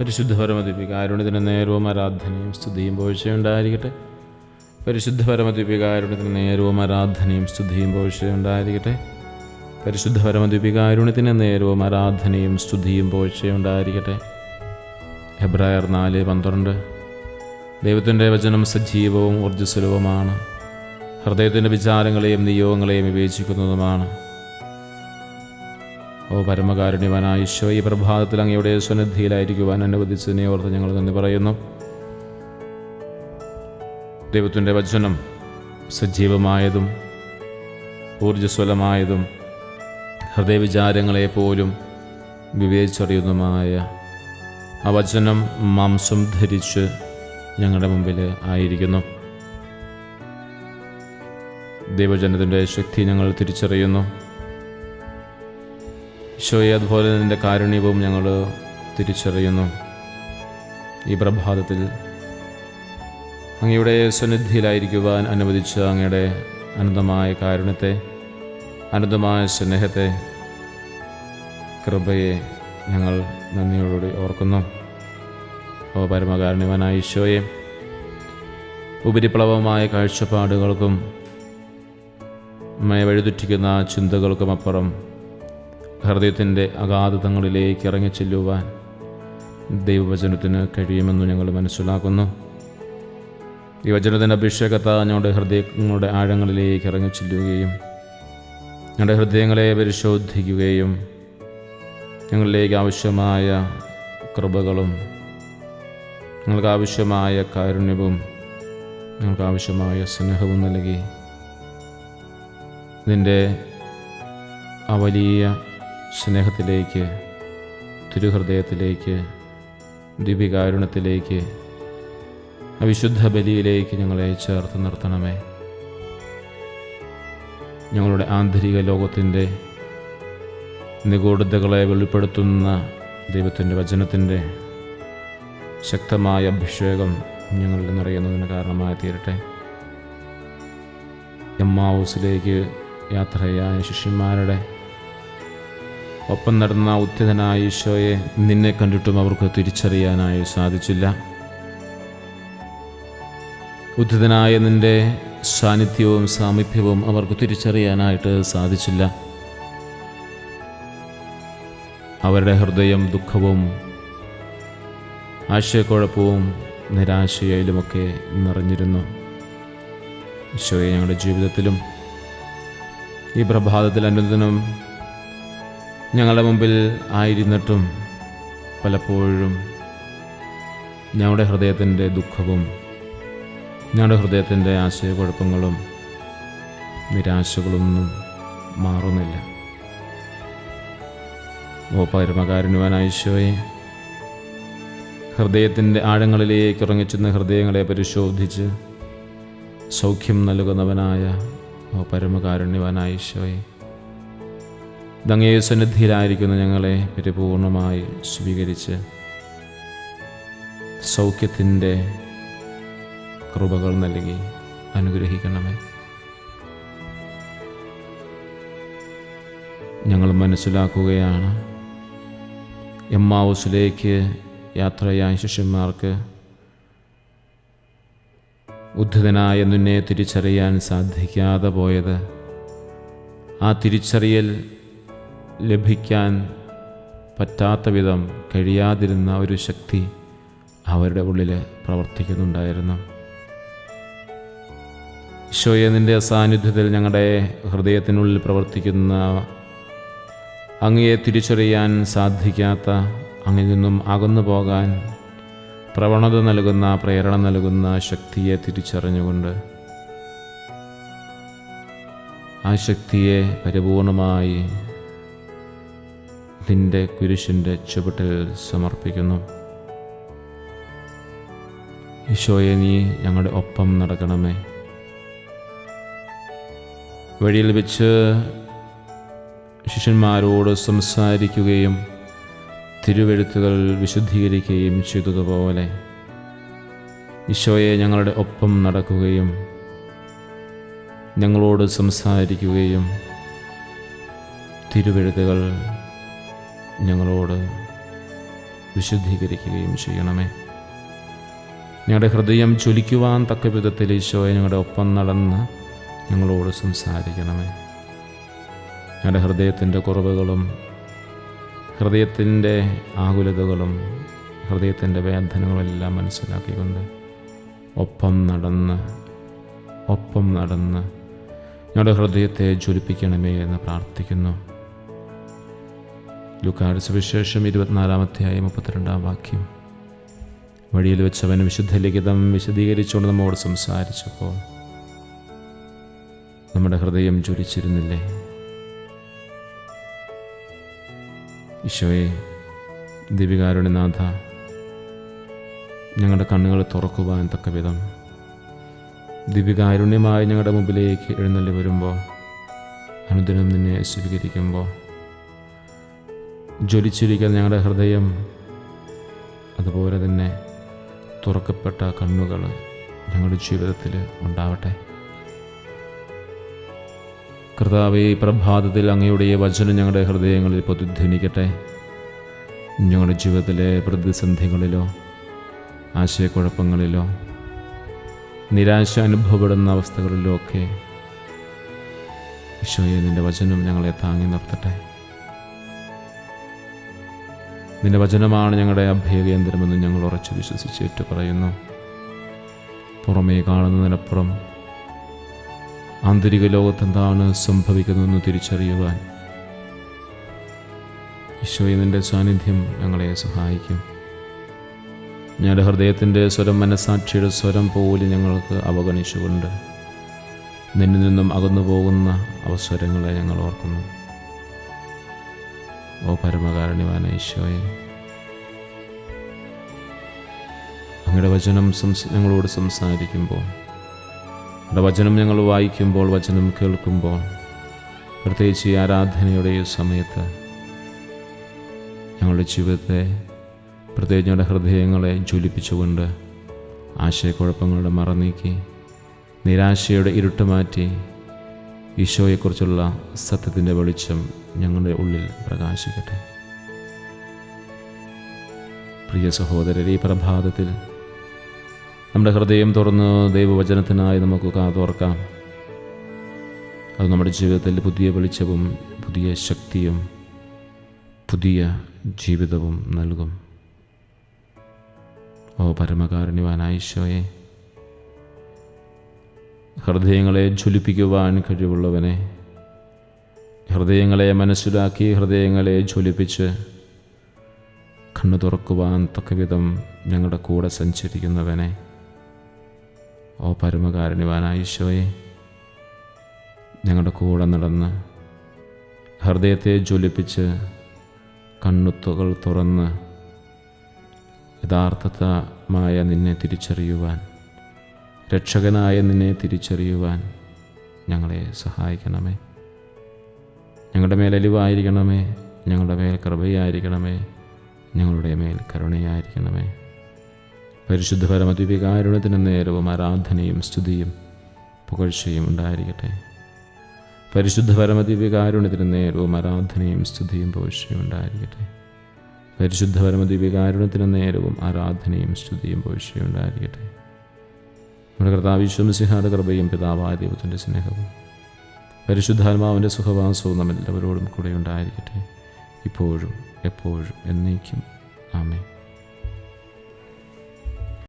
പരിശുദ്ധ പരമദിപ്പികാരുണ്യത്തിന് നേരവും ആരാധനയും സ്തുതിയും പോഴ്ചയുണ്ടായിരിക്കട്ടെ. പരിശുദ്ധ പരമദിപ്പികാരുണ്യത്തിന് നേരവും ആരാധനയും സ്തുതിയും പോഴ്ചയുണ്ടായിരിക്കട്ടെ. പരിശുദ്ധ പരമദിപ്പികാരുണ്യത്തിന് നേരവും ആരാധനയും സ്തുതിയും പോഴ്ചയുണ്ടായിരിക്കട്ടെ. ഹെബ്രായർ നാല് പന്ത്രണ്ട്. ദൈവത്തിന്റെ വചനം സജീവവും ഊർജസ്വലവുമാണ്. ഹൃദയത്തിന്റെ വിചാരങ്ങളെയും നിയോഗങ്ങളെയും വിവേചിക്കുന്നതുമാണ്. ഓ പരമകാരുണ്യവാനായ ഈശോ ഈ പ്രഭാതത്തിൽ അങ്ങയുടെ സന്നിധിയിലായിരിക്കുവാൻ അനുവദിച്ചതിനെ ഓർത്ത് ഞങ്ങൾ നന്ദി പറയുന്നു. ദൈവത്തിന്റെ വചനം സജീവമായതും ഊർജസ്വലമായതും ഹൃദയവിചാരങ്ങളെ പോലും വിവേചിച്ചറിയുന്നതുമായ ആ വചനം മാംസം ധരിച്ച് ഞങ്ങളുടെ മുമ്പിൽ ആയിരിക്കുന്നു. ദൈവജനത്തിന്റെ ശക്തി ഞങ്ങൾ തിരിച്ചറിയുന്നു. ഈശോയെ അതുപോലെ നിന്റെ കാരുണ്യവും ഞങ്ങൾ തിരിച്ചറിയുന്നു. ഈ പ്രഭാതത്തിൽ അങ്ങയുടെ സന്നിധിയിലായിരിക്കുവാൻ അനുവദിച്ച അങ്ങയുടെ അനന്തമായ കാരുണ്യത്തെ അനന്തമായ സ്നേഹത്തെ കൃപയെ ഞങ്ങൾ നന്ദിയോടുകൂടി ഓർക്കുന്നു. ഓ പരമകാരുണ്യവാനായ ഈശോയെ ഉപരിപ്ലവമായ കാഴ്ചപ്പാടുകൾക്കും മയ വഴിതെറ്റിക്കുന്ന ചിന്തകൾക്കും അപ്പുറം ഹൃദയത്തിന്റെ അഗാധതങ്ങളിലേക്ക് ഇറങ്ങിച്ചെല്ലുവാൻ ദൈവവചനത്തിന് കഴിയുമെന്ന് ഞങ്ങൾ മനസ്സിലാക്കുന്നു. ഈ അഭിഷേകത്ത ഞങ്ങളുടെ ഹൃദയങ്ങളുടെ ആഴങ്ങളിലേക്ക് ഇറങ്ങിച്ചെല്ലുകയും ഞങ്ങളുടെ ഹൃദയങ്ങളെ പരിശോധിക്കുകയും ഞങ്ങളിലേക്ക് ആവശ്യമായ കൃപകളും ഞങ്ങൾക്ക് ആവശ്യമായ കാരുണ്യവും ഞങ്ങൾക്ക് ആവശ്യമായ സ്നേഹവും നൽകി. ഇതിന്റെ ആ വലിയ സ്നേഹത്തിലേക്ക് തിരുഹൃദയത്തിലേക്ക് ദിവ്യകാരുണത്തിലേക്ക് അവിശുദ്ധ ബലിയിലേക്ക് ഞങ്ങളെ ചേർത്ത് നിർത്തണമേ. ഞങ്ങളുടെ ആന്തരിക ലോകത്തിന്റെ നിഗൂഢതകളെ വെളിപ്പെടുത്തുന്ന ദൈവത്തിന്റെ വചനത്തിന്റെ ശക്തമായ അഭിഷേകം ഞങ്ങളിൽ നിറയുന്നതിന് കാരണമായി തീരട്ടെ. എമ്മാവൂസിലേക്ക് യാത്രയായ ശിഷ്യന്മാരുടെ ഒപ്പം നടന്ന ഉദ്ധിതനായ ഈശോയെ നിന്നെ കണ്ടിട്ടും അവർക്ക് തിരിച്ചറിയാനായി സാധിച്ചില്ല. ഉദ്ധിതനായ നിന്റെ സാന്നിധ്യവും സാമീപ്യവും അവർക്ക് തിരിച്ചറിയാനായിട്ട് സാധിച്ചില്ല. അവരുടെ ഹൃദയം ദുഃഖവും ആശയക്കുഴപ്പവും നിരാശയിലുമൊക്കെ നിറഞ്ഞിരുന്നു. ഈശോയെ ഞങ്ങളുടെ ജീവിതത്തിലും ഈ പ്രഭാതത്തിൽ അനുദിനം ഞങ്ങളുടെ മുമ്പിൽ ആയിരുന്നിട്ടും പലപ്പോഴും ഞങ്ങളുടെ ഹൃദയത്തിന്റെ ദുഃഖവും ഞങ്ങളുടെ ഹൃദയത്തിന്റെ ആശയക്കുഴപ്പങ്ങളും നിരാശകളൊന്നും മാറുന്നില്ല. ഓ പരമകാരുണ്യവാനായിശോയെ ഹൃദയത്തിന്റെ ആഴങ്ങളിലേക്ക് ഇറങ്ങിച്ചെന്ന് ഹൃദയങ്ങളെ പരിശോധിച്ച് സൗഖ്യം നൽകുന്നവനായ ഓ പരമകാരുണ്യവാനായ ഈശോയെ ദങ്ങേ സന്നിധിയിലായിരിക്കുന്ന ഞങ്ങളെ പരിപൂർണമായി സ്വീകരിച്ച് സൗഖ്യത്തിന്റെ കൃപകൾ നൽകി അനുഗ്രഹിക്കണമേ. ഞങ്ങൾ മനസ്സിലാക്കുകയാണ് എമ്മാവൂസിലേക്ക് യാത്രയായ ശിഷ്യന്മാർക്ക് ഉദ്ധിതനായ നിന്നെ തിരിച്ചറിയാൻ സാധിക്കാതെ പോയത്. ആ തിരിച്ചറിയൽ ലഭിക്കാൻ പറ്റാത്ത വിധം കഴിയാതിരുന്ന ഒരു ശക്തി അവരുടെ ഉള്ളിൽ പ്രവർത്തിക്കുന്നുണ്ടായിരുന്നു. ഈശോയെ നിന്റെ സാന്നിധ്യത്തിൽ ഞങ്ങളുടെ ഹൃദയത്തിനുള്ളിൽ പ്രവർത്തിക്കുന്ന അങ്ങയെ തിരിച്ചറിയാൻ സാധിക്കാത്ത അങ്ങിൽ നിന്നും അകന്നു പോകാൻ പ്രവണത നൽകുന്ന പ്രേരണ നൽകുന്ന ശക്തിയെ തിരിച്ചറിഞ്ഞുകൊണ്ട് ആ ശക്തിയെ പരിപൂർണമായി നിന്റെ കുരിശിന്റെ ചുവട്ടിൽ സമർപ്പിക്കുന്നു. ഈശോയെ നീ ഞങ്ങളുടെ ഒപ്പം നടക്കണമേ. വഴിയിൽ വെച്ച് ശിഷ്യന്മാരോട് സംസാരിക്കുകയും തിരുവെഴുത്തുകൾ വിശുദ്ധീകരിക്കുകയും ചെയ്തതുപോലെ ഈശോയെ ഞങ്ങളുടെ ഒപ്പം നടക്കുകയും ഞങ്ങളോട് സംസാരിക്കുകയും തിരുവെഴുത്തുകൾ ഞങ്ങളോട് വിശുദ്ധീകരിക്കുകയും ചെയ്യണമേ. ഞങ്ങളുടെ ഹൃദയം ചൊലിക്കുവാൻ തക്ക വിധത്തിൽ ഈശോയെ ഞങ്ങളുടെ ഒപ്പം നടന്ന് ഞങ്ങളോട് സംസാരിക്കണമേ. ഞങ്ങളുടെ ഹൃദയത്തിന്റെ കുറവുകളും ഹൃദയത്തിന്റെ ആകുലതകളും ഹൃദയത്തിന്റെ വേദനകളെല്ലാം മനസ്സിലാക്കിക്കൊണ്ട് ഒപ്പം നടന്ന് ഒപ്പം നടന്ന് ഞങ്ങളുടെ ഹൃദയത്തെ ജ്വലിപ്പിക്കണമേ എന്ന് പ്രാർത്ഥിക്കുന്നു. ലുക്കാട് സുവിശേഷം ഇരുപത്തിനാലാമധ്യായ മുപ്പത്തിരണ്ടാം വാക്യം. വഴിയിൽ വെച്ചവൻ വിശുദ്ധ ലിഖിതം വിശദീകരിച്ചുകൊണ്ട് നമ്മോട് സംസാരിച്ചപ്പോൾ നമ്മുടെ ഹൃദയം ജ്വലിച്ചിരുന്നില്ലേ? ഈശോയെ ദിവികാരുണ്യനാഥ ഞങ്ങളുടെ കണ്ണുകൾ തുറക്കുവാൻ തക്ക വിധം ദിവികാരുണ്യമായി ഞങ്ങളുടെ മുമ്പിലേക്ക് എഴുന്നള്ളി വരുമ്പോൾ അനുദിനം നിന്നെ സ്വീകരിക്കുമ്പോൾ ജ്വലിച്ചിരിക്കുന്ന ഞങ്ങളുടെ ഹൃദയം. അതുപോലെ തന്നെ തുറക്കപ്പെട്ട കണ്ണുകൾ ഞങ്ങളുടെ ജീവിതത്തിൽ ഉണ്ടാവട്ടെ. കർത്താവെ പ്രഭാതത്തിൽ അങ്ങയുടെ വചനം ഞങ്ങളുടെ ഹൃദയങ്ങളിൽ പ്രതിധ്വനിക്കട്ടെ. ഞങ്ങളുടെ ജീവിതത്തിലെ പ്രതിസന്ധികളിലോ ആശയക്കുഴപ്പങ്ങളിലോ നിരാശ അനുഭവപ്പെടുന്ന അവസ്ഥകളിലോ ഒക്കെ ഈശോയെ നിന്റെ വചനം ഞങ്ങളെ താങ്ങി നിർത്തട്ടെ. നിന്റെ വചനമാണ് ഞങ്ങളുടെ അഭയകേന്ദ്രമെന്ന് ഞങ്ങൾ ഉറച്ചു വിശ്വസിച്ച് ഏറ്റു പറയുന്നു പുറമേ കാണുന്നതിനപ്പുറം ആന്തരിക ലോകത്തെന്താണ് സംഭവിക്കുന്നതെന്ന് തിരിച്ചറിയുവാൻ ഈശോയെ നിന്റെ സാന്നിധ്യം ഞങ്ങളെ സഹായിക്കും. ഞങ്ങളുടെ ഹൃദയത്തിന്റെ സ്വരം മനസാക്ഷിയുടെ സ്വരം പോലും ഞങ്ങൾക്ക് അവഗണിച്ചുകൊണ്ട് നിന്നിൽ നിന്നും അകന്നു പോകുന്ന അവസരങ്ങളെ ഞങ്ങൾ ഓർക്കുന്നു. ഓ പരമകാരുണ്യവാന ഈശോയെ. അങ്ങയുടെ വചനം ഞങ്ങളോട് സംസാരിക്കുമ്പോൾ അങ്ങയുടെ വചനം ഞങ്ങൾ വായിക്കുമ്പോൾ വചനം കേൾക്കുമ്പോൾ പ്രത്യേകിച്ച് ഈ ആരാധനയുടെ സമയത്ത് ഞങ്ങളുടെ ജീവിതത്തെ പ്രത്യേകിച്ച് ഞങ്ങളുടെ ഹൃദയങ്ങളെ ജ്വലിപ്പിച്ചുകൊണ്ട് ആശയക്കുഴപ്പങ്ങളുടെ മറനീക്കി നിരാശയുടെ ഇരുട്ട് മാറ്റി ഈശോയെക്കുറിച്ചുള്ള സത്യത്തിന്റെ വെളിച്ചം ഞങ്ങളുടെ ഉള്ളിൽ പ്രകാശിക്കട്ടെ. പ്രിയ സഹോദരർ ഈ പ്രഭാതത്തിൽ നമ്മുടെ ഹൃദയം തുറന്ന് ദൈവവചനത്തിനായി നമുക്ക് കാതോർക്കാം. അത് നമ്മുടെ ജീവിതത്തിൽ പുതിയ വെളിച്ചവും പുതിയ ശക്തിയും പുതിയ ജീവിതവും നൽകും. ഓ പരമകാരുണ്യവാനായ ഈശോയെ ഹൃദയങ്ങളെ ജ്വലിപ്പിക്കുവാൻ കഴിവുള്ളവനെ. ഹൃദയങ്ങളെ മനസ്സിലാക്കി ഹൃദയങ്ങളെ ജ്വലിപ്പിച്ച് കണ്ണു തുറക്കുവാൻ തക്കവിധം ഞങ്ങളുടെ കൂടെ സഞ്ചരിക്കുന്നവനെ. ഓ പരമകാരുണ്യവാനായ ഈശോയെ ഞങ്ങളുടെ കൂടെ നടന്ന് ഹൃദയത്തെ ജ്വലിപ്പിച്ച് കണ്ണുത്തുകൾ തുറന്ന് യഥാർത്ഥമായ നിന്നെ തിരിച്ചറിയുവാൻ രക്ഷകനായ നിന്നെ തിരിച്ചറിയുവാൻ ഞങ്ങളെ സഹായിക്കണമേ. ഞങ്ങളുടെ മേൽ അലിവായിരിക്കണമേ. ഞങ്ങളുടെ മേൽ കൃപയായിരിക്കണമേ. ഞങ്ങളുടെ മേൽ കരുണയായിരിക്കണമേ. പരിശുദ്ധ പരമദ്വികാരുണത്തിന് നേരവും ആരാധനയും സ്തുതിയും പുകഴ്ചയും ഉണ്ടായിരിക്കട്ടെ. പരിശുദ്ധ പരമദ്വികാരുണത്തിന് നേരവും ആരാധനയും സ്തുതിയും പുകഴ്ചയും ഉണ്ടായിരിക്കട്ടെ. പരിശുദ്ധ പരമദ്വികാരുണത്തിന് നേരവും ആരാധനയും സ്തുതിയും പുകഴ്ചയും ഉണ്ടായിരിക്കട്ടെ. നമ്മുടെ കർത്താവിശ്വംസിഹാരുടെ കൃപയും പിതാവായ ദൈവത്തിന്റെ സ്നേഹവും പരിശുദ്ധാത്മാവിന്റെ സുഖവാസവും നമ്മെല്ലാവരോടും കൂടെ ഉണ്ടായിരിക്കട്ടെ. ഇപ്പോഴും എപ്പോഴും എന്നേക്കും.